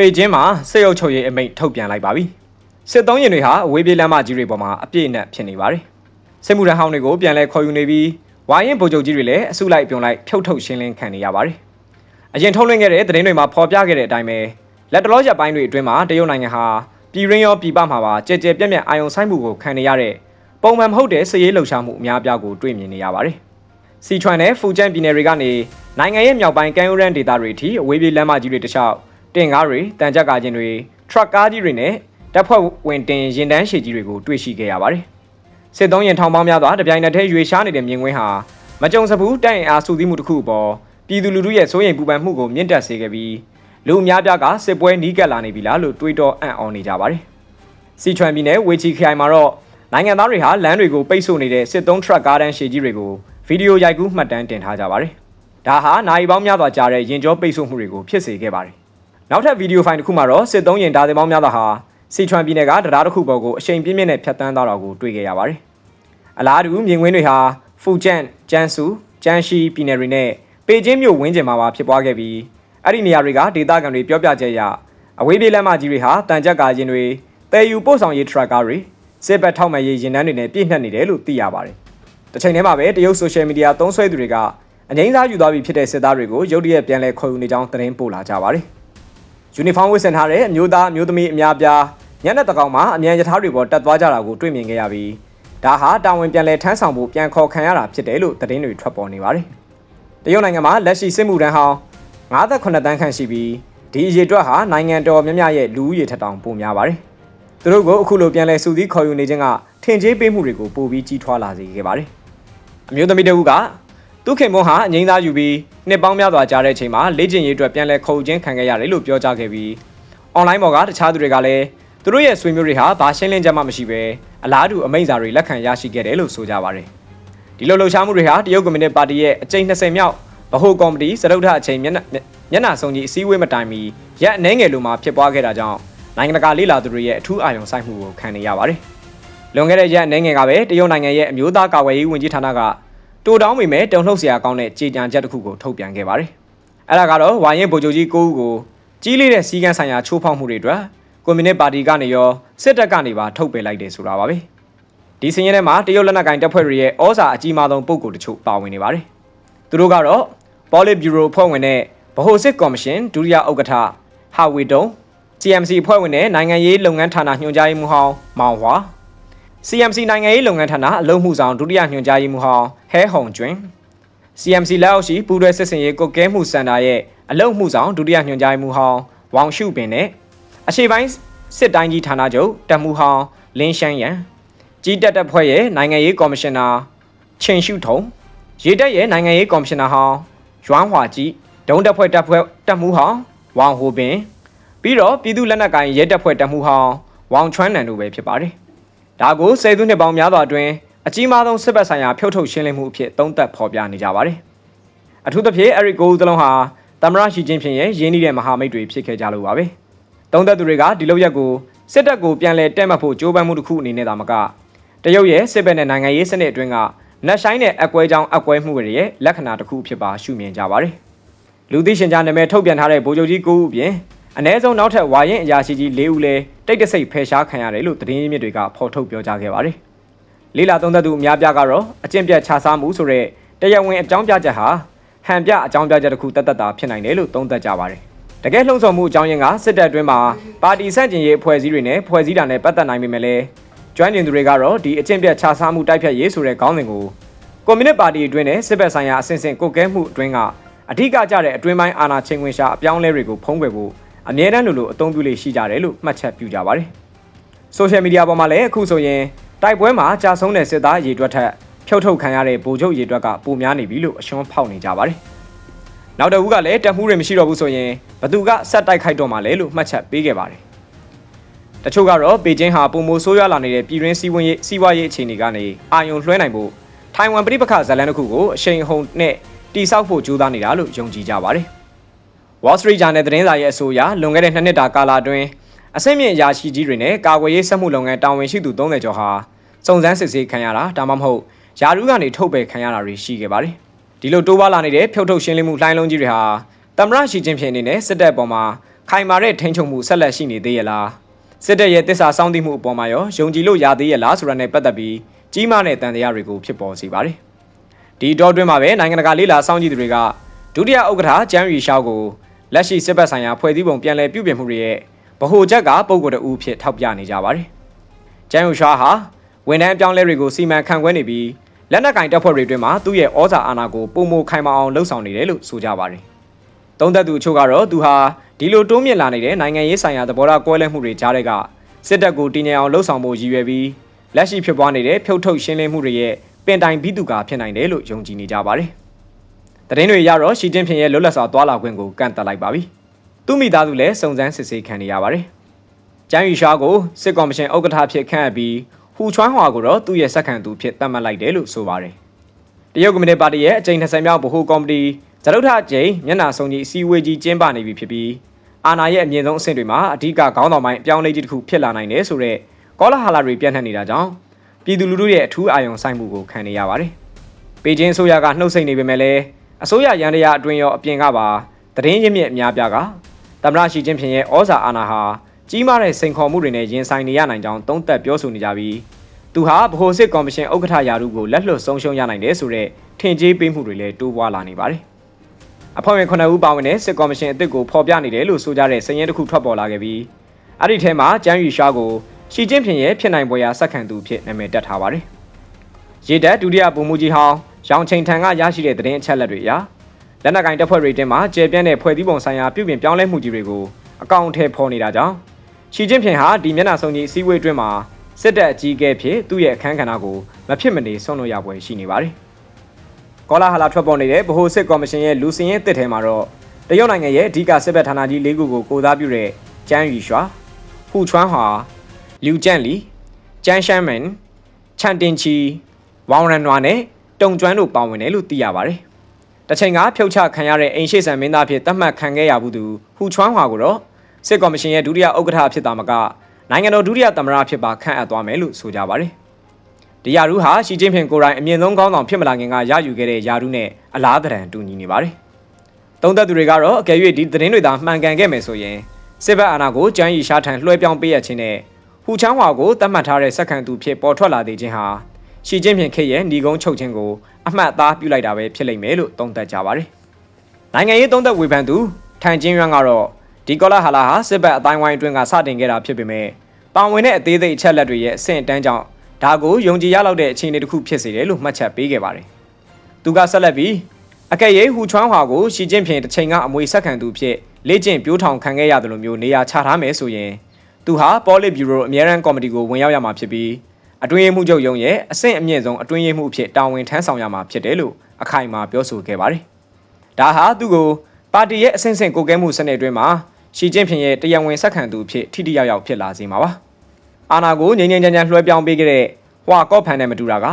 ပေကျင်းမှာစစ်ရုပ်ချုပ်ရေးအမိန့်ထုတ်ပြန်လိုက်ပါပြီစစ်သုံးရင်တွေဟာအဝေးပြေးလမ်းမကြီးတွေပေါ်မှာအပြည့်အနှက်ဖြစ်နေပါတယ်စစ်မှုထမ်းဟောင်းတွေကိုပြန်လဲခေါ်ယူနေပြီးဝိုင်းရင်ဗိုလ်ချုပ်ကြီးတွေလည်းအစုလိုက်ပြုံလိုက်ဖြုတ်ထုတ်ရှင်းလင်းခံနေရပါတယ်အရင်ထုတ်လွှင့်ခဲ့တဲ့သတင်းတွေမှာဖော်ပြခဲ့တဲ့အတိုင်းပဲလက်တလောရက်ပိုင်းတွေအတွင်းမှာတရုတ်နိုင်ငံဟာပြည်ရင်းရောပြည်ပမှာပါကြဲကြဲပြက်ပြက်အာယုံဆိုင်မှုကိုခံနေရတဲ့ပုံမှန်မဟုတ်တဲ့စစ်ရေးလှုပ်ရှားမှုအများအပြားကိုတွေ့မြင်နေရပါတယ်စီချွမ်နဲ့ဖူကျန်းပြည်နယ်တွေကနေနိုင်ငံရဲ့မြောက်ပိုင်းကမ်းရိုးတန်းဒေသတွေအထိအဝေးပြေးလမ်းမကြီးတွေတစ်လျှောက် တင်ကားတွေတန်ကြပ်ကားခြင်းတွေထရက်ကားကြီးတွေနဲ့တပ်ဖွဲ့ဝင်တင်ရင်တန်းရှည်ကြီးတွေကိုတွေ့ရှိခဲ့ရပါတယ်စစ်သုံးရင်ထောင်ပေါင်းများစွာတပြိုင်နက်တည်းရွေရှားနေတဲ့မြင်ကွင်းဟာမကြုံစဘူးတိုက်ရင်အားစုစည်းမှုတစ်ခုအပေါ်ပြည်သူလူထုရဲ့စိုးရိမ်ပူပန်မှုကိုမြင့်တက်စေခဲ့ပြီးလူအများပြားကစစ်ပွဲနီးကပ်လာနေပြီလားလို့တွေးတောအံ့ဩနေကြပါတယ်စီချွမ်ပြည်နယ်ဝေချီခိုင်မှာတော့နိုင်ငံသားတွေဟာလမ်းတွေကိုပိတ်ဆို့နေတဲ့စစ်သုံးထရက်ကားတန်းရှည်ကြီးတွေကိုဗီဒီယိုရိုက်ကူးမှတ်တမ်းတင်ထားကြပါတယ်ဒါဟာနိုင်ပေါင်းများစွာကြာတဲ့ရင်ကြောပိတ်ဆို့မှုတွေကိုဖြစ်စေခဲ့ပါတယ် နောက်ထပ်ဗီဒီယိုဖိုင်တစ်ခုမှာတော့စစ်သုံးရင်ဒါသင်ပေါင်းများစွာဟာစီချွမ်ပြည်နယ်ကတရားတစ်ခုပေါ်ကိုအရှိန်ပြင်းပြင်းနဲ့ဖျက်ဆီးသွားတာကိုတွေ့ခဲ့ရပါတယ်အလားတူမြင်ကွင်းတွေဟာဖူကျန့်ကျန်းစုကျန်းရှိပြည်နယ်တွေနဲ့ပေကျင်းမြို့ဝင်းကျင်မှာပါဖြစ်ပွားခဲ့ပြီးအဲ့ဒီနေရာတွေကဒေသခံတွေပြောပြချက်အရအဝေးပြေးလမ်းမကြီးတွေဟာတန်ကြပ်ကားခြင်းတွေတဲယူပို့ဆောင်ရေးထရက်ကားတွေစစ်ဘက်ထောက်မှန်ရေးရင်တန်းတွေနဲ့ပြည့်နှက်နေတယ်လို့သိရပါတယ်။တစ်ချိန်တည်းမှာပဲတရုတ်ဆိုရှယ်မီဒီယာသုံးစွဲသူတွေကအငိမ့်စားယူသွားပြီဖြစ်တဲ့စစ်သားတွေကိုရုတ်တရက်ပြန်လဲခေါ်ယူနေကြောင်းသတင်းပို့လာကြပါတယ်။ ယူနီဖောင်းဝတ်ဆင်ထားတဲ့အမျိုးသားအမျိုးသမီးအများပြားညနေတကောင်မှာအမြန်ရထားတွေပေါ်တက်သွားကြတာကိုတွေ့မြင်ခဲ့ရပြီးဒါဟာတာဝန်ပြန်လဲထမ်းဆောင်ဖို့ပြန်ခေါ်ခံရတာဖြစ်တယ်လို့သတင်းတွေထွက်ပေါ်နေပါတယ်။တရုတ်နိုင်ငံမှာလက်ရှိစစ်မှုထမ်းဟောင်း58တန်းခန့်ရှိပြီးဒီအရေအတွက်ဟာနိုင်ငံတော်များများရဲ့လူဦးရေထက်တောင်ပိုများပါတယ်။သူတို့ကိုအခုလိုပြန်လဲစုစည်းခေါ်ယူနေခြင်းကထင်ကြေးပေးမှုတွေကိုပိုပြီးကြီးထွားလာစေခဲ့ပါတယ်။အမျိုးသမီးတဦးကသူခင်မွန်းဟာအငိမ့်သားယူပြီး နှစ်ပေါင်းများစွာကြာတဲ့အချိန်မှာလေ့ကျင့်ရေးအတွက်ပြန်လဲခေါ်ယူခြင်းခံခဲ့ရတယ်လို့ပြောကြားခဲ့ပြီးအွန်လိုင်းပေါ်ကတခြားသူတွေကလည်းသူတို့ရဲ့ဆွေမျိုးတွေဟာဘာရှင်းလင်းချက်မှမရှိဘဲအလားတူအမိန့်စာတွေလက်ခံရရှိခဲ့တယ်လို့ဆိုကြပါတယ်။ဒီလိုလှုပ်ရှားမှုတွေဟာတရုတ်ကွန်မြူနတီပါတီရဲ့အကြိမ်20မြောက်ဗဟိုကော်မတီစရုပ်ထအချိန်မျက်နှာမျက်နှာစုံကြီးအစည်းအဝေးမတိုင်မီရက်အနှဲငယ်လိုမှဖြစ်ပွားခဲ့တာကြောင့်နိုင်ငံတကာလေ့လာသူတွေရဲ့အထူးအာရုံစိုက်မှုကိုခံနေရပါတယ်။လွန်ခဲ့တဲ့ရက်အနှဲငယ်ကပဲတရုတ်နိုင်ငံရဲ့အမျိုးသားကာကွယ်ရေးဝန်ကြီးဌာနက တိုးတောင်းမိမဲ့တုံ့နှုတ်စရာကောင်းတဲ့ကြေညာချက်တစ်ခုကိုထုတ်ပြန်ခဲ့ပါတယ်။အဲ့ဒါကတော့ဝါရင်ဗိုလ်ချုပ်ကြီးကိုဦးကိုကြီးလေးတဲ့စီကံဆိုင်ရာချိုးဖောက်မှုတွေအတွက်ကွန်မြူနစ်ပါတီကနေရောစစ်တပ်ကနေပါထုတ်ပယ်လိုက်တယ်ဆိုတာပါပဲ။ဒီစင်းရဲထဲမှာတရုတ်လက်နက်ကိုင်တပ်ဖွဲ့တွေရဲ့ဩဇာအကြီးမားဆုံးပုံကိုတချို့ပါဝင်နေပါတယ်။သူတို့ကတော့ Polit Bureau ဖွဲ့ဝင်တဲ့ဗဟိုစစ်ကော်မရှင်ဒုတိယဥက္ကဋ္ဌဟာဝီတုံ CMC ဖွဲ့ဝင်တဲ့နိုင်ငံရေးလုပ်ငန်းဌာနညွှန်ကြားရေးမှူးဟောင်းမောင်ဟွာ CMC နိုင်ငံရေးလုပ်ငန်းဌာနအလုံးမှုဆောင်ဒုတိယညွှန်ကြားရေးမှူးဟောင်းဟဲဟုံကျွင်း CMC လက်အောက်ရှိပူးတွဲစစ်စင်ရေးကုတ်ကဲမှုစင်တာရဲ့အလုံးမှုဆောင်ဒုတိယညွှန်ကြားရေးမှူးဟောင်းဝေါင်ရှုပင်နဲ့အရှိပိုင်းစစ်တိုင်းကြီးဌာနချုပ်တပ်မှုဟောင်းလင်းရှမ်းရန်ကြီးတက်တပ်ဖွဲ့ရဲ့နိုင်ငံရေးကော်မရှင်နာချင်းရှုထုံရေတပ်ရဲ့နိုင်ငံရေးကော်မရှင်နာဟောင်းရွမ်းဟွာကြီးဒုံတပ်ဖွဲ့တပ်ဖွဲ့တပ်မှုဟောင်းဝေါင်ဟိုပင်ပြီးတော့ပြည်သူလက်နက်ကိုင်ရဲတပ်ဖွဲ့တပ်မှုဟောင်းဝေါင်ချွမ်းနန်တို့ပဲဖြစ်ပါတယ်။ ဒါကိုဆယ်စုနှစ်ပေါင်းများစွာအတွင်းအကြီးမားဆုံးစစ်ဘက်ဆိုင်ရာဖြုတ်ထုတ်ရှင်းလင်းမှုအဖြစ်သုံးသပ်ဖော်ပြနေကြပါတယ်။အထူးသဖြင့်အဲ့ဒီကိုဦးသလုံးဟာသမရရှိချင်းဖြင့်ရဲ့ရင်းနှီးတဲ့မဟာမိတ်တွေဖြစ်ခဲ့ကြလို့ပါပဲ။သုံးသပ်သူတွေကဒီလောက်ရက်ကိုစစ်တပ်ကိုပြန်လည်တက်မှတ်ဖို့ကြိုးပမ်းမှုတစ်ခုအနေနဲ့သာမကတရုတ်ရဲ့စစ်ဘက်နဲ့နိုင်ငံရေးစနစ်အတွင်းကနက်ဆိုင်တဲ့အကွဲကြောင်းအကွဲမှုတွေရဲ့လက္ခဏာတစ်ခုဖြစ်ပါရှုမြင်ကြပါတယ်။လူသိရှင်ကြားနာမည်ထုတ်ပြန်ထားတဲ့ဗိုလ်ချုပ်ကြီးကိုဦးအပြင်အ ਨੇ ဆုံးနောက်ထပ်ဝါရင်အရာရှိကြီး၄ဦးလည်း တိတ်တဆိတ်ဖယ်ရှားခံရတယ်လို့သတင်းရင်းမြစ်တွေကဖော်ထုတ်ပြောကြားခဲ့ပါတယ်။လေးလာသုံးသက်သူအများပြားကတော့အကျင့်ပြတ်ခြားစားမှုဆိုတဲ့တရားဝင်အကြောင်းပြချက်ဟာဟန်ပြအကြောင်းပြချက်တစ်ခုတတ်တတ်တာဖြစ်နိုင်တယ်လို့သုံးသပ်ကြပါတယ်။တကယ်လှုံ့ဆော်မှုအကြောင်းရင်းကစစ်တပ်အတွင်းမှာပါတီဆန့်ကျင်ရေးအဖွဲ့အစည်းတွေနဲ့ဖွဲ့စည်းတာနဲ့ပတ်သက်နိုင်ပေမဲ့လည်းကျွမ်းကျင်သူတွေကတော့ဒီအကျင့်ပြတ်ခြားစားမှုတိုက်ဖြတ်ရေးဆိုတဲ့ခေါင်းစဉ်ကိုကွန်မြူနစ်ပါတီအတွင်းနဲ့စစ်ဘက်ဆိုင်ရာအဆင့်ဆင့်ကုတ်ကဲမှုအတွင်းကအဓိကကျတဲ့အတွင်းပိုင်းအာဏာချိန်ခွင်ရှာအပြောင်းလဲတွေကိုဖုံးကွယ်ဖို့ အမြဲတမ်းလိုလိုအသုံးပြုလေးရှိကြတယ်လို့မှတ်ချက်ပြုကြပါတယ်။ဆိုရှယ်မီဒီယာပေါ်မှာလည်းအခုဆိုရင်တိုက်ပွဲမှာကြာဆုံးတဲ့စစ်သားအရေအတွက်ထက်ဖြုတ်ထုတ်ခံရတဲ့ဗိုလ်ချုပ်ရေအတွက်ကပိုများနေပြီလို့အရှုံးဖောက်နေကြပါတယ်။နောက်တစ်ဦးကလည်းတက်မှုတွေမရှိတော့ဘူးဆိုရင်ဘသူကဆက်တိုက်ခိုက်တော့မှလဲလို့မှတ်ချက်ပေးခဲ့ပါတယ်။တချို့ကတော့ပေကျင်းဟာပုံမိုးဆိုးရွားလာနေတဲ့ပြည်တွင်းစီးပွားရေးစီးပွားရေးအခြေအနေကနေအာယုံလွှဲနိုင်ဖို့ထိုင်ဝမ်ပြည်ပခဇလန်တစ်ခုကိုအရှိန်ဟုန်နဲ့တိစောက်ဖို့ကြိုးစားနေတာလို့ယုံကြည်ကြပါတယ်။ Wall Street Journal သတင်းစာရဲ့အဆိုအရလွန်ခဲ့တဲ့နှစ်နှစ်တာကာလအတွင်းအစိမ့်မြင့်အရာရှိကြီးတွေနဲ့ကာကွယ်ရေးစက်မှုလုပ်ငန်းတာဝန်ရှိသူ30ကျော်ဟာစုံစမ်းစစ်ဆေးခံရတာဒါမှမဟုတ်ယာရုကနေထုတ်ပယ်ခံရတာတွေရှိခဲ့ပါတယ်။ဒီလိုတိုးပွားလာနေတဲ့ဖြုတ်ထုတ်ရှင်းလင်းမှုလှိုင်းလုံးကြီးတွေဟာတမရရှိချင်းဖြစ်အနေနဲ့စစ်တပ်ပေါ်မှာခိုင်မာတဲ့ထိန်းချုပ်မှုဆက်လက်ရှိနေသေးရလားစစ်တပ်ရဲ့တစ္ဆာစောင့်သိမှုအပေါ်မှာရောယုံကြည်လို့ရသေးရလားဆိုတာနဲ့ပတ်သက်ပြီးကြီးမားတဲ့တန်တရားတွေကိုဖြစ်ပေါ်စေပါတယ်ဒီတော့တွင်းမှာပဲနိုင်ငံတကာလေးလာစောင့်ကြည့်သူတွေကဒုတိယဥက္ကဋ္ဌကျန်းရီရှောက်ကို လက်ရှိစစ်ဘက်ဆိုင်ရာဖွဲ့စည်းပုံပြန်လည်ပြုပြင်မှုတွေရဲ့ဗဟိုချက်ကပုံကိုယ်တအူဖြစ်ထောက်ပြနေကြပါတယ်ကျန်းရီရှောက်ဟာဝန်ထမ်းအပြောင်းလဲတွေကိုစီမံခန့်ခွဲနေပြီးလက်နက်ကင်တပ်ဖွဲ့တွေတွင်မှသူ့ရဲ့ဩဇာအာဏာကိုပုံမခိုင်မာအောင်လှုပ်ဆောင်နေတယ်လို့ဆိုကြပါတယ်။သုံးသက်သူအချို့ကတော့သူဟာဒီလိုတိုးမြင့်လာနေတဲ့နိုင်ငံရေးဆိုင်ရာသဘောထားကွဲလွဲမှုတွေကြားတွေကစစ်တပ်ကိုတည်ငြိမ်အောင်လှုပ်ဆောင်ဖို့ရည်ရွယ်ပြီးလက်ရှိဖြစ်ပွားနေတဲ့ဖြုတ်ထုတ်ရှင်းလင်းမှုတွေရဲ့ပင်တိုင်ပြီးသူကဖြစ်နိုင်တယ်လို့ယုံကြည်နေကြပါတယ်။ တရင်တွေရတော့ရှီကျင်းဖင်ရဲ့လွတ်လပ်စွာသွားလာခွင့်ကိုကန့်သတ်လိုက်ပါပြီ။သူ့မိသားစုလည်းစုံစမ်းစစ်ဆေးခံနေရပါတယ်။ကျန်းယူရှားကိုစစ်ကော်မရှင်ဥက္ကဋ္ဌဖြစ်ခန့်အပ်ပြီးဟူချွမ်းဟွာကိုတော့သူ့ရဲ့စက္ကန့်သူဖြစ်သတ်မှတ်လိုက်တယ်လို့ဆိုပါတယ်။တရုတ်ကွန်မြူနတီပါတီရဲ့အကြိမ်20မြောက်ဗဟိုကော်မတီဇလုထအကြိမ်မျက်နှာစုံကြီးအစည်းအဝေးကြီးကျင်းပနေပြီဖြစ်ပြီးအာဏာရဲ့အမြင့်ဆုံးအဆင့်တွေမှာအဓိကခေါင်းဆောင်ပိုင်းအပြောင်းလဲကြီးတစ်ခုဖြစ်လာနိုင်တယ်ဆိုတော့ကောလာဟာလာတွေပြန့်နှံ့နေတာကြောင့်ပြည်သူလူထုရဲ့အထူးအာရုံစိုက်မှုကိုခံနေရပါတယ်။ပေကျင်းအစိုးရကနှုတ်ဆက်နေပေမဲ့လည်း အစိုးရရန်တရားအတွင်းရောအပြင်ကပါသတင်းရင်းမြစ်အများပြားကသမရရှိချင်းဖြင့်ရဲ့ဩဇာအာဏာဟာကြီးမားတဲ့စိန်ခေါ်မှုတွေနဲ့ရင်ဆိုင်နေရနိုင်ကြောင်းသုံးသပ်ပြောဆိုနေကြပြီးသူဟာဗဟိုစစ်ကော်မရှင်ဥက္ကဋ္ဌယာရုကိုလက်လွတ်ဆုံးရှုံးရနိုင်တယ်ဆိုတဲ့ထင်ကြီးပေးမှုတွေလည်းတိုးပွားလာနေပါတယ်။အဖွဲ့ဝင်9ဦးပါဝင်တဲ့စစ်ကော်မရှင်အသစ်ကိုဖော်ပြနေတယ်လို့ဆိုကြတဲ့စည်ရင်းတစ်ခုထွက်ပေါ်လာခဲ့ပြီးအဲ့ဒီထဲမှာကျန်းရီရှားကိုရှီကျင်းဖြင့်ရဲ့ဖြစ်နိုင်ပွဲရာစက္ကန့်သူဖြစ်နာမည်တက်ထားပါတယ်။ရေတပ်ဒုတိယဗိုလ်မှူးကြီးဟောင်း ရောင်ချိန်ထံကရရှိတဲ့သတင်းအချက်အလက်တွေအရလက်နက်ကင်တပ်ဖွဲ့တွေတင်မှာကျေပြန့်တဲ့ဖွဲ့စည်းပုံဆိုင်ရာပြုပြင်ပြောင်းလဲမှုကြီးတွေကိုအကောင့်ထဲဖော်နေတာကြောင့်ရှီကျင်းဖြင့်ဟာဒီမျက်နှာစုံကြီးအစည်းအဝေးအတွင်းမှာစစ်တပ်အကြီးအကဲဖြစ်သူ့ရဲ့အခမ်းကဏ္ဍကိုမဖြစ်မနေဆွန့်လွတ်ရပွဲရှိနေပါတယ်။ကောလာဟလာထွက်ပေါ်နေတဲ့ဗဟိုစစ်ကော်မရှင်ရဲ့လူစင်ရဲ့တစ်ထဲမှာတော့တရုတ်နိုင်ငံရဲ့အဓိကစစ်ဘက်ဌာနကြီး၄ခုကိုကိုစားပြုတဲ့ကျန်းရီရွှာဟူချွမ်းဟာလျူကျန့်လီကျန်းရှမ်းမန်ချန်တင်ချီဝေါင်ရန်နွာနဲ့ တုံကျွမ်းတို့ပါဝင်တယ်လို့သိရပါတယ်။တချိန်ကဖြုတ်ချခံရတဲ့အိမ်ရှိဆန်မင်းသားဖြစ်သတ်မှတ်ခံခဲ့ရဘူးသူဟူချွမ်းဟွာကိုတော့စစ်ကော်မရှင်ရဲ့ဒုတိယဥက္ကဋ္ဌဖြစ်တာမကနိုင်ငံတော်ဒုတိယသမ္မတဖြစ်ပါခန့်အပ်သွားမယ်လို့ဆိုကြပါတယ်။ဒီယာရုဟာရှီကျင်းဖင်ကိုယ်တိုင်အမြင့်ဆုံးကောင်းဆောင်ဖြစ်မလာခင်ကရယူခဲ့တဲ့ယာရုနဲ့အလားတရန်တူညီနေပါတယ်။သုံးသက်သူတွေကတော့အကယ်၍ဒီသတင်းတွေသာမှန်ကန်ခဲ့မယ်ဆိုရင်စစ်ဘက်အာဏာကိုကျန်းရီရှားထံလွှဲပြောင်းပေးရခြင်းနဲ့ဟူချောင်းဟွာကိုတတ်မှတ်ထားတဲ့စက္ကန့်သူဖြစ်ပေါ်ထွက်လာသေးခြင်းဟာ ရှီကျင်းဖင်ခေတ်ရဲ့ညီကုန်းချုပ်ခြင်းကိုအမှတ်အသားပြုလိုက်တာပဲဖြစ်လိမ့်မယ်လို့သုံးသပ်ကြပါတယ်။နိုင်ငံရေးသုံးသပ်ဝေဖန်သူထန်ချင်းရွမ်းကတော့ဒီကောလာဟာလာဟာစစ်ဘက်အတိုင်းဝိုင်းအတွင်းကစတင်ခဲ့တာဖြစ်ပေမဲ့ပါဝင်တဲ့အသေးစိတ်အချက်လက်တွေရဲ့အဆင့်အတန်းကြောင့်ဒါကိုယုံကြည်ရလောက်တဲ့အခြေအနေတစ်ခုဖြစ်စေတယ်လို့မှတ်ချက်ပေးခဲ့ပါတယ်။သူကဆက်လက်ပြီးအကယ်၍ဟူချွမ်းဟွာကိုရှီကျင်းဖြင့်တစ်ချိန်ကအမွေဆက်ခံသူဖြစ်လေ့ကျင့်ပြိုးထောင်ခံခဲ့ရတယ်လို့မျိုးနေရာချထားမယ်ဆိုရင်သူဟာပေါ်လစ်ဘျူရိုအမြဲတမ်းကော်မတီကိုဝင်ရောက်ရမှာဖြစ်ပြီး အတွင်းရေးမှုချုပ်ရုံးရဲ့အဆင့်အမြင့်ဆုံးအတွင်းရေးမှုအဖြစ်တာဝန်ထမ်းဆောင်ရမှာဖြစ်တယ်လို့အခိုင်အမာပြောဆိုခဲ့ပါတယ်။ဒါဟာသူ့ကိုပါတီရဲ့အဆင့်ဆင့်ကိုကဲမှုစနစ်အတွင်းမှာရှီကျင်းဖြင့်ရဲ့တရားဝင်ဆက်ခံသူဖြစ်ထိထိရောက်ရောက်ဖြစ်လာစေမှာပါ။အာနာကိုငြိမ်ငြိမ်ချမ်းချမ်းလွှဲပြောင်းပေးခဲ့တဲ့ဟွာကော့ဖန်နဲ့မတူတာက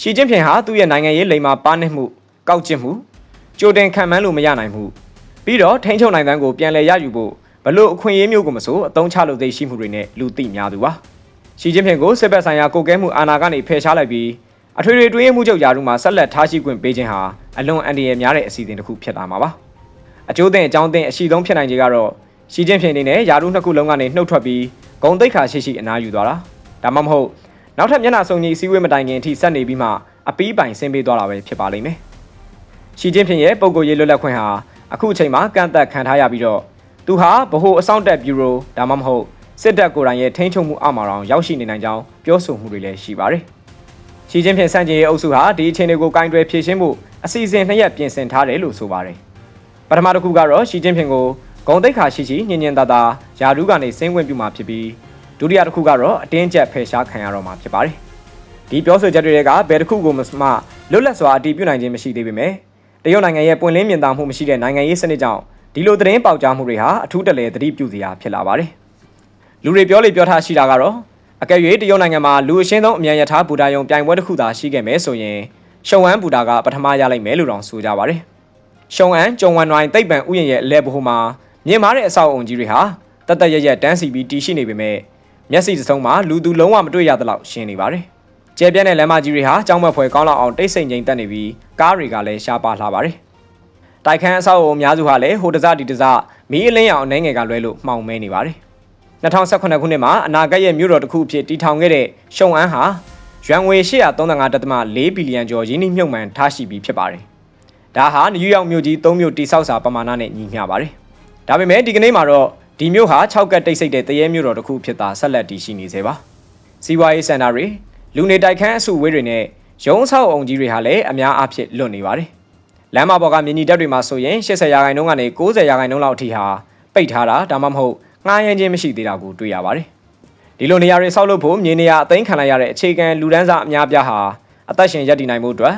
ရှီကျင်းဖြင့်ဟာသူ့ရဲ့နိုင်ငံရေးလိမ်မာပါနစ်မှုကောက်ကျစ်မှုကြိုတင်ခံမှန်းလို့မရနိုင်မှုပြီးတော့ထိန်းချုပ်နိုင်တဲ့ကိုပြန်လည်ရယူဖို့ဘလို့အခွင့်အရေးမျိုးကိုမဆိုအသုံးချလို့သိရှိမှုတွေနဲ့လူသိများသူပါ ရှီကျင်းဖြင့်ကိုစစ်ဘက်ဆိုင်ရာကိုကဲမှုအာဏာကနေဖယ်ရှားလိုက်ပြီးအထွေထွေတွင်းမှုချုပ်ယာရုမှာဆက်လက်ထားရှိခွင့်ပေးခြင်းဟာအလွန်အန္တရာယ်များတဲ့အစီအစဉ်တစ်ခုဖြစ်လာမှာပါအကျိုးတင်အကြောင်းတင်အရှိဆုံးဖြစ်နိုင်ခြေကတော့ရှီကျင်းဖြင့်နေနဲ့ယာရုနှစ်ခုလုံးကနေနှုတ်ထွက်ပြီးဂုံတိတ်ခါရှိရှိအနားယူသွားတာဒါမှမဟုတ်နောက်ထပ်မျက်နှာစုံကြီးစီးဝေးမတိုင်ခင်အထိဆက်နေပြီးမှအပီးပိုင်ဆင်းပေးသွားတာပဲဖြစ်ပါလိမ့်မယ်ရှီကျင်းဖြင့်ရဲ့ပုံကိုရေးလွတ်လပ်ခွင့်ဟာအခုအချိန်မှာကန့်သက်ခံထားရပြီးတော့သူဟာဗဟိုအစောင့်တက်ဘျူရိုဒါမှမဟုတ် စစ်တပ်ကိုယ်တိုင်ရဲ့ထိန်းချုပ်မှုအောက်မှာတော့ရောက်ရှိနေနိုင်ကြောင်းပြောဆိုမှုတွေလည်းရှိပါတယ်။ရှီကျင်းဖြင့်စန့်ကျင်ရေးအုပ်စုဟာဒီအခြေအနေကိုကင်တွယ်ဖြေရှင်းဖို့အစီအစဉ်နှစ်ရက်ပြင်ဆင်ထားတယ်လို့ဆိုပါတယ်။ပထမတစ်ခုကတော့ရှီကျင်းဖြင့်ကိုဂုံတိတ်ခါရှိရှိညင်ညင်သာသာယာရုကနေစင်းဝင်ပြမှာဖြစ်ပြီးဒုတိယတစ်ခုကတော့အတင်းကျပ်ဖယ်ရှားခံရတော့မှာဖြစ်ပါတယ်။ဒီပြောဆိုချက်တွေကဘယ်တစ်ခုကိုမှလွတ်လပ်စွာအတည်ပြုနိုင်ခြင်းမရှိသေးပေမဲ့တရုတ်နိုင်ငံရဲ့ပွင့်လင်းမြင်သာမှုမရှိတဲ့နိုင်ငံရေးစနစ်ကြောင့်ဒီလိုသတင်းပေါက်ကြားမှုတွေဟာအထူးတလဲသတိပြုစရာဖြစ်လာပါတယ်။ လူတွေပြောလေပြောထားရှိတာကတော့အကယ်၍တရုတ်နိုင်ငံမှာလူအရှင်းဆုံးအမြန်ရထားဘူတာယုံပြိုင်ပွဲတစ်ခုသာရှိခဲ့မယ်ဆိုရင်ရှုံဝမ်ဘူတာကပထမရလိုက်မယ်လို့တောင်ဆိုကြပါတယ်။ရှုံဝမ်ကျုံဝမ်နွိုင်တိတ်ပံဥယျာဉ်ရဲ့အလဲဘိုးမှာမြင်မာတဲ့အဆောက်အုံကြီးတွေဟာတတ်တရရက်တန်းစီပြီးတည်ရှိနေပေမဲ့မျက်စိတစ်စုံမှာလူသူလုံးဝမတွေ့ရသလောက်ရှင်းနေပါတယ်။ကျဲပြန့်တဲ့လမ်းမကြီးတွေဟာကြောင်းမက်ဖွယ်ကောင်းလောက်အောင်တိတ်ဆိတ်ငြိမ်သက်နေပြီးကားတွေကလည်းရှားပါလှပါတယ်။တိုက်ခန်းအဆောက်အုံအများစုဟာလည်းဟိုတစဒီတစမီးအလင်းရောင်အနေငယ်ကလွဲလို့မှောင်မဲနေပါတယ် 2018ခုနှစ်မှာအနာဂတ်ရဲ့မြို့တော်တစ်ခုအဖြစ်တည်ထောင်ခဲ့တဲ့ရှုံအန်းဟာရွမ်ငွေ835.4ဘီလီယံကျော်ရင်းနှီးမြှုပ်နှံထားရှိပြီးဖြစ်ပါတယ်ဒါဟာနယူးယောက်မြို့ကြီး၃မြို့တိစောက်စာပမာဏနဲ့ညီမျှပါတယ်ဒါပေမဲ့ဒီကနေ့မှာတော့ဒီမြို့ဟာ6ကတ်တိတ်ဆိတ်တဲ့တရဲမြို့တော်တစ်ခုဖြစ်တာဆက်လက်တည်ရှိနေသေးပါစီးပွားရေးစင်တာတွေလူနေတိုက်ခန်းအစုဝေးတွေနဲ့ရုံးဆောက်အုံကြီးတွေဟာလည်းအများအားဖြင့်လွတ်နေပါတယ်လမ်းမပေါ်ကမြင်းကြီးတက်တွေမှာဆိုရင်80ရာခိုင်နှုန်းကနေ90ရာခိုင်နှုန်းလောက်အထိဟာပိတ်ထားတာဒါမှမဟုတ် ငှားရမ်းခြင်းမရှိသေးတာကိုတွေ့ရပါတယ်ဒီလိုနေရာတွေဆောက်လုပ်ဖို့မြေနေရာအသိမ်းခံလိုက်ရတဲ့အခြေခံလူဒန်းစားအများပြားဟာအသက်ရှင်ရပ်တည်နိုင်မှုအတွက်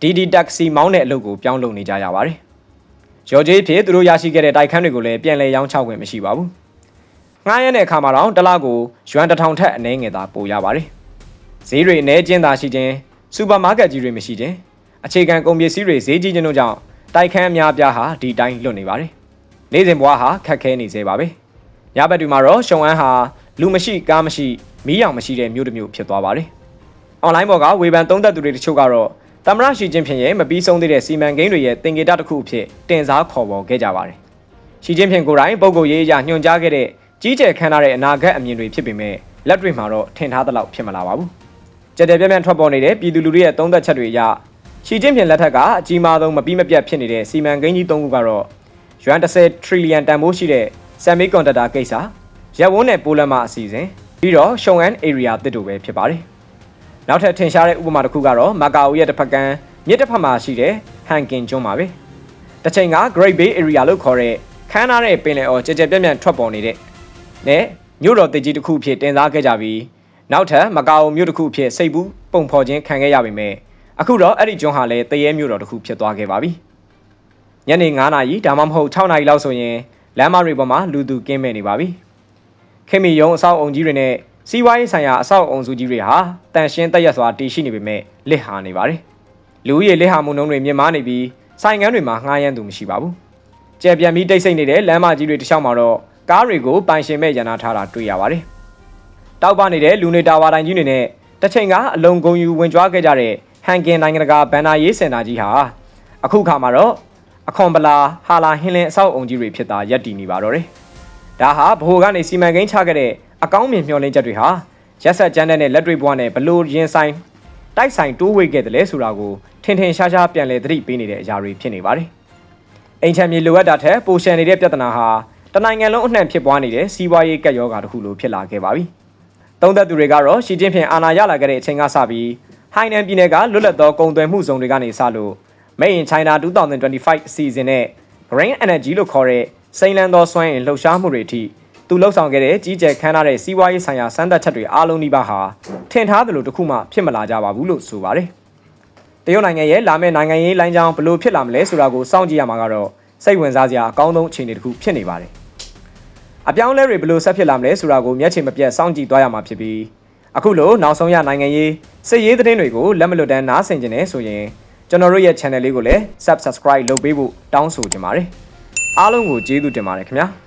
DD taxi မောင်းတဲ့အလုပ်ကိုပြောင်းလုပ်နေကြရပါတယ်။ရော်ဂျေးဖြစ်သူတို့ရရှိခဲ့တဲ့တိုက်ခန်းတွေကိုလည်းပြန်လည်ရောင်းချခွင့်မရှိပါဘူး။ငှားရမ်းတဲ့အခါမှာတော့တစ်လကိုရွမ်တစ်ထောင်ထက်အနည်းငယ်သာပိုရပါတယ်။ဈေးတွေအနည်းကျဉ်းသာရှိခြင်းစူပါမားကတ်ကြီးတွေမရှိခြင်းအခြေခံကုန်ပစ္စည်းတွေဈေးကြီးခြင်းတို့ကြောင့်တိုက်ခန်းအများပြားဟာဒီတိုင်းလွတ်နေပါတယ်။နေ့စဉ်ဘဝဟာခက်ခဲနေသေးပါပဲ။ ညဘက်တွေမှာတော့ရှုံအန်းဟာလူမရှိကားမရှိမီးရောင်မရှိတဲ့မြို့တစ်မြို့ဖြစ်သွားပါတယ်။ online ပေါ်ကဝေဖန်သုံးသပ်သူတွေတချို့ကတော့တမရရှိချင်းဖြင့်ရဲ့မပြီးဆုံးသေးတဲ့စီမံကိန်းတွေရဲ့သင်္ကေတတစ်ခုအဖြစ်တင်စားခေါ်ပေါ်ခဲ့ကြပါတယ်။ရှိချင်းဖြင့်ကိုယ်တိုင်ပုံကိုယ်ရေးအရာညွှန်ကြားခဲ့တဲ့ကြီးကျယ်ခမ်းနားတဲ့အနာဂတ်အမြင်တွေဖြစ်ပေမဲ့လက်တွေ့မှာတော့ထင်ထားသလောက်ဖြစ်မလာပါဘူး။ကြက်ကြက်ပြန့်ပြန့်ထွက်ပေါ်နေတဲ့ပြည်သူလူထုရဲ့သုံးသက်ချက်တွေအရရှိချင်းဖြင့်လက်ထက်ကအကြီးမားဆုံးမပြီးမပြတ်ဖြစ်နေတဲ့စီမံကိန်းကြီး၃ခုကတော့ရွမ်30 trillion တန်ဖိုးရှိတဲ့ semiconductor ကိစ္စရက်ဝန်းနဲ့ပိုလန်မှာအစီအစဉ်ပြီးတော့ရှုံအန် area တစ်တို့ပဲဖြစ်ပါတယ်။နောက်ထပ်ထင်ရှားတဲ့ဥပမာတစ်ခုကတော့မကာအိုရဲ့တစ်ဖက်ကမ်းမြစ်တစ်ဖက်မှာရှိတဲ့ဟန်ကင်ကျွန်းပါပဲ။တစ်ချိန်က Great Bay Area လို့ခေါ်တဲ့ခမ်းနားတဲ့ပင်လယ်အော်ကြကြပြန့်ပြန့်ထွက်ပေါ်နေတဲ့နဲ့မြို့တော်တကြီးတစ်ခုဖြစ်တင်စားခဲ့ကြပြီးနောက်ထပ်မကာအိုမြို့တစ်ခုဖြစ်စိတ်ဘူးပုံဖော်ခြင်းခံခဲ့ရပေမဲ့အခုတော့အဲ့ဒီကျွန်းဟာလည်းတရေမြို့တော်တစ်ခုဖြစ်သွားခဲ့ပါပြီ။ညနေ9နာရီဒါမှမဟုတ်6နာရီလောက်ဆိုရင် လမ်းမတွေပေါ်မှာလူသူကင်းမဲ့နေပါပြီ။ခင်မီယုံအဆောက်အုံကြီးတွေနဲ့စီးပွားရေးဆိုင်ရာအဆောက်အုံစုကြီးတွေဟာတန်ရှင်းတက်ရက်စွာတည်ရှိနေပေမဲ့လစ်ဟာနေပါတယ်။လူဦးရေလစ်ဟာမှုနှုန်းတွေမြင့်မားနေပြီးဆိုင်ငန်းတွေမှာငှားရမ်းသူမရှိပါဘူး။ကြဲပြန်ပြီးတိတ်ဆိတ်နေတဲ့လမ်းမကြီးတွေတစ်လျှောက်မှာတော့ကားတွေကိုပိုင်ရှင်မဲ့ရန်နာထားတာတွေ့ရပါတယ်။တောက်ပနေတဲ့လူနေတာဝါတိုင်းကြီးတွေနဲ့တစ်ချိန်ကအလုံကုန်ယူဝင်ကြွားခဲ့ကြတဲ့ဟန်ကင်နိုင်ငံတကာဘန်နာရေးစင်တာကြီးဟာအခုခါမှာတော့ အခွန်ပလာဟာလာဟင်းလင်းအဆောက်အုံကြီးတွေဖြစ်တာရပ်တည်နေပါတော့တယ်။ဒါဟာဘိုကနေစီမံကိန်းချခဲ့တဲ့အကောင်းမြင်မျှော်လင့်ချက်တွေဟာရက်ဆက်ကြမ်းတဲ့လက်တွေ့ဘဝနဲ့ဘလို့ရင်ဆိုင်တိုက်ဆိုင်တိုးဝေခဲ့တယ်လဲဆိုတာကိုထင်ထင်ရှားရှားပြန်လည်သတိပေးနေတဲ့အရာတွေဖြစ်နေပါတယ်။အိမ်ချမ်းမြေလိုအပ်တာထက်ပိုရှန်နေတဲ့ပြဿနာဟာတနိုင်ငံလုံးအနှံ့ဖြစ်ပွားနေတဲ့စီးပွားရေးကပ်ရောဂါတစ်ခုလိုဖြစ်လာခဲ့ပါပြီ။သုံးသက်သူတွေကတော့ရှီကျင်းဖျင်အာဏာရလာခဲ့တဲ့အချိန်ကစပြီးဟိုင်နန်ပြည်နယ်ကလွတ်လပ်သောကုန်သွယ်မှုဇုံတွေကနေစလို့ Made in China 2025အစီအစဉ်နဲ့ Green Energy လို့ခေါ်တဲ့စိမ်းလန်းသောစွမ်းအင်လှုပ်ရှားမှုတွေအထိသူလှုပ်ဆောင်ခဲ့တဲ့ကြီးကျယ်ခမ်းနားတဲ့စီးပွားရေးဆိုင်ရာစမ်းသပ်ချက်တွေအားလုံးဒီပါဟာထင်ထားသလိုတခုမှဖြစ်မလာကြပါဘူးလို့ဆိုပါတယ်။တရုတ်နိုင်ငံရဲ့လာမယ့်နိုင်ငံရေးလိုင်းကြောင်းဘလို့ဖြစ်လာမလဲဆိုတာကိုစောင့်ကြည့်ရမှာကတော့စိတ်ဝင်စားစရာအကောင်းဆုံးအခြေအနေတစ်ခုဖြစ်နေပါတယ်။အပြောင်းအလဲတွေဘလို့ဆက်ဖြစ်လာမလဲဆိုတာကိုမျက်ခြေမပြတ်စောင့်ကြည့်သွားရမှာဖြစ်ပြီးအခုလိုနောက်ဆုံးရနိုင်ငံရေးစစ်ရေးသတင်းတွေကိုလက်မလွတ်တမ်းနားဆင်ကြနေဆိုရင် ကျွန်တော်တို့ရဲ့ channel လေးကိုလည်း subscribe လုပ်ပေးဖို့တောင်းဆိုချင်ပါတယ်။အားလုံးကိုကျေးဇူးတင်ပါတယ်ခင်ဗျာ။